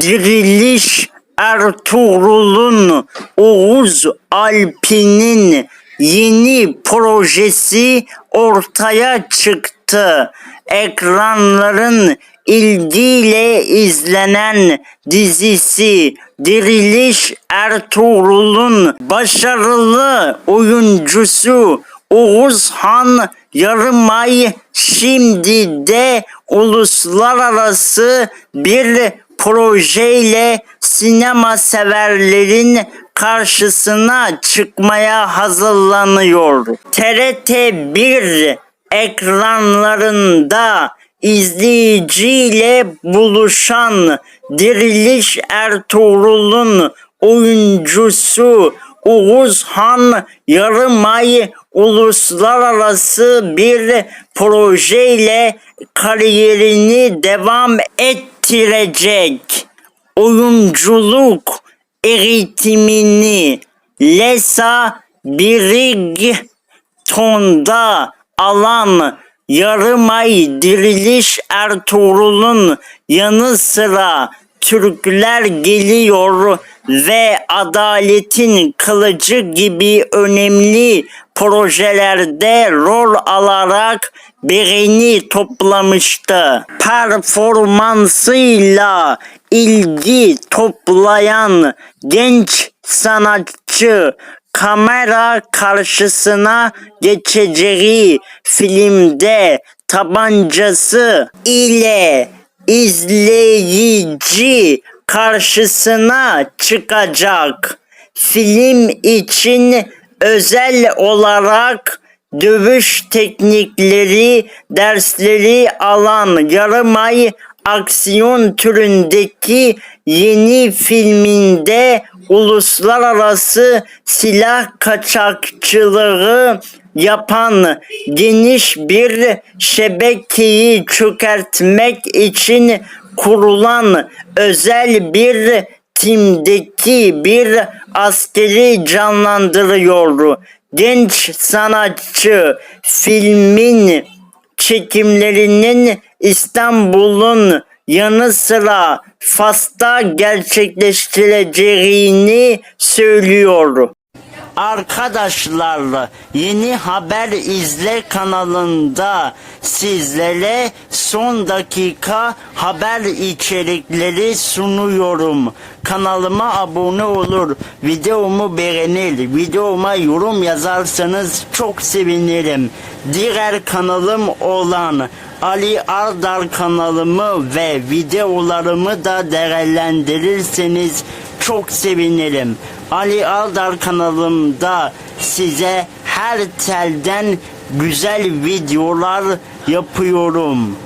Diriliş Ertuğrul'un Oğuz Alpi'nin yeni projesi ortaya çıktı. Ekranların ilgiyle izlenen dizisi Diriliş Ertuğrul'un başarılı oyuncusu Oğuzhan Yarımay şimdi de uluslararası bir projeyle sinema severlerin karşısına çıkmaya hazırlanıyor. TRT 1 ekranlarında izleyiciyle buluşan Diriliş Ertuğrul'un oyuncusu Oğuzhan Yarımay uluslararası bir projeyle kariyerini devam ettirecek. Oyunculuk eğitimini Lesa Brigton'da alan Yarımay Diriliş Ertuğrul'un yanı sıra Türkler geliyor ve adaletin kılıcı gibi önemli projelerde rol alarak beğeni toplamıştı. Performansıyla ilgi toplayan genç sanatçı kamera karşısına geçeceği filmde tabancası ile izleyici karşısına çıkacak. Film için özel olarak dövüş teknikleri dersleri alan Yarımay aksiyon türündeki yeni filminde uluslararası silah kaçakçılığı yapan geniş bir şebekeyi çökertmek için kurulan özel bir timdeki bir askeri canlandırıyor. Genç sanatçı filmin çekimlerinin İstanbul'un yanı sıra Fas'ta gerçekleştireceğini söylüyor. Arkadaşlar yeni haber izle kanalında sizlere son dakika haber içerikleri sunuyorum. Kanalıma abone olur, videomu beğenir, videoma yorum yazarsanız çok sevinirim. Diğer kanalım olan Ali Ardar kanalımı ve videolarımı da değerlendirirseniz çok sevinirim. Ali Aldar kanalımda size her telden güzel videolar yapıyorum.